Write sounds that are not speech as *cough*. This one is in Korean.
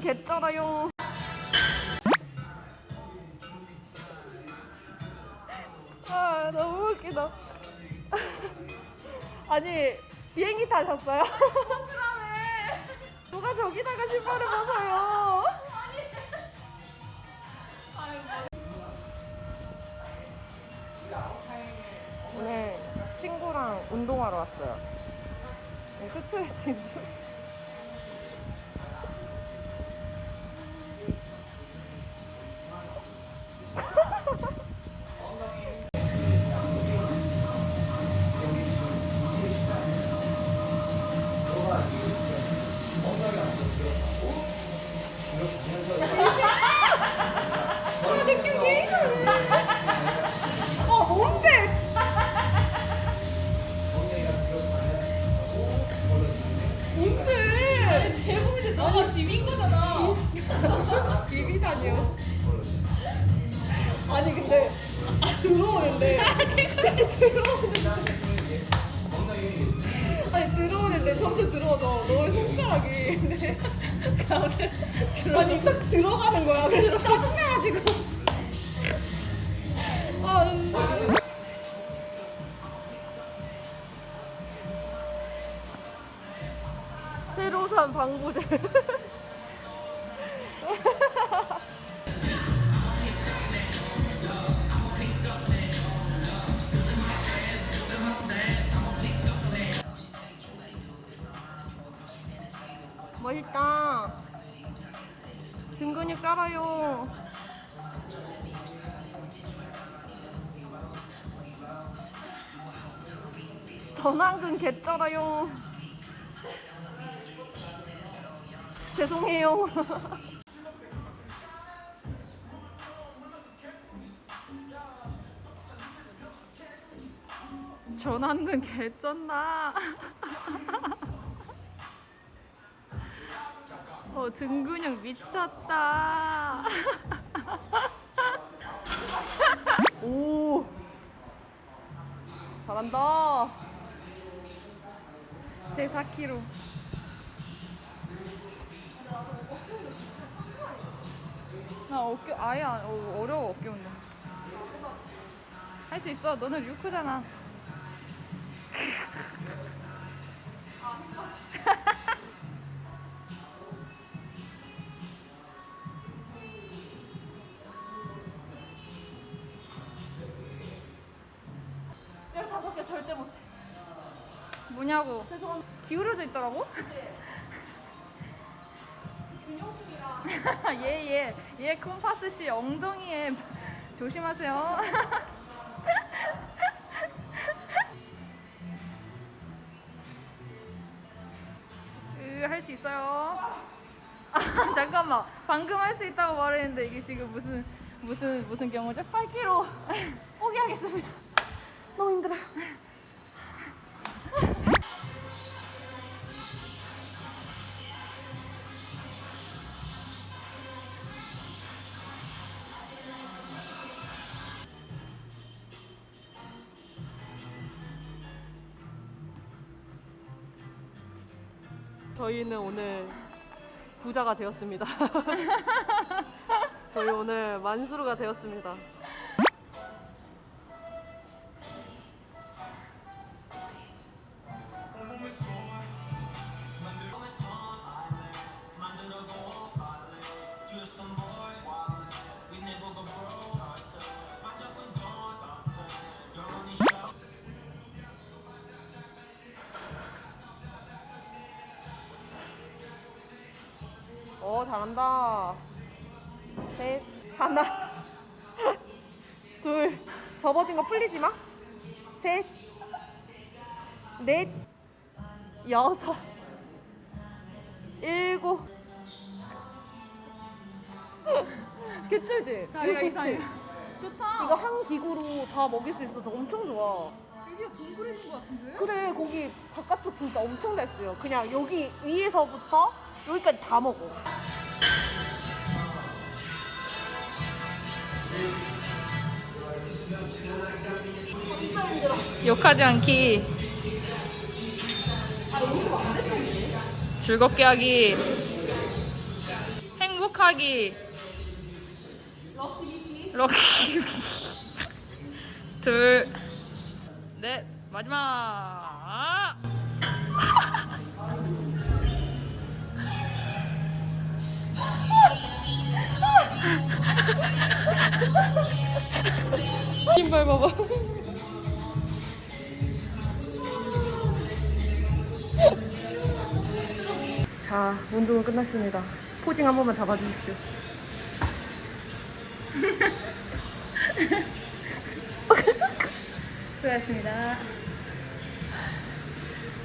개쩔어요. 아 너무 웃기다. 아니 비행기 타셨어요? 누가 저기다가 신발을 벗어요? 오늘 친구랑 운동하러 왔어요. 네, 스트레칭. 아니 근데 들어오는데 *laughs* 들어오는데 아니 들어오는데 점점 들어오서 너의 손가락이 내 가운데 아니 딱 들어가는 거야. 그래서 짜증나가지고 아. 새로 산 방부제. *laughs* 멋있다. 등 근육 깔아요. 전완근 개쩔어요. 죄송해요. *laughs* 전완근 개쩐다. *laughs* 어, 등 근육 미쳤다. *laughs* 오. 잘한다. 제 4kg. 나 어깨 아예 안, 어, 어려워 어깨 운동. 할 수 있어. 너는 류크잖아. 절대 못해. 뭐냐고. 죄송합니다. 기울어져 있더라고? *laughs* 예, 예. 예, 콤파스 씨 엉덩이에 *laughs* 조심하세요. *laughs* 할 수 있어요. 아, 잠깐만. 방금 할 수 있다고 말했는데 이게 지금 무슨 무슨 무슨 경우죠? 8kg 포기하겠습니다. 너무 힘들어요. 저희는 오늘 부자가 되었습니다. *laughs* 저희 오늘 만수르가 되었습니다. 어 잘한다. 셋 하나 *laughs* 둘 접어진 거 풀리지 마. 셋 넷 여섯 일곱 *laughs* 개쩔지? 야, 이거 야, 좋지? 이상해. 좋다. 이거 한 기구로 다 먹일 수 있어서 엄청 좋아. 돈 그리는 거 같은데? 그래 거기 바깥쪽 진짜 엄청 잘 써요. 그냥 여기 위에서부터 여기까지 다 먹어. 욕하지 않기. 즐겁게 하기. 행복하기. 럭키. 둘, 넷, 마지막. 신발 봐봐. 자, 운동은 끝났습니다. 포징 한 번만 잡아주십시오. *laughs* 수고하셨습니다.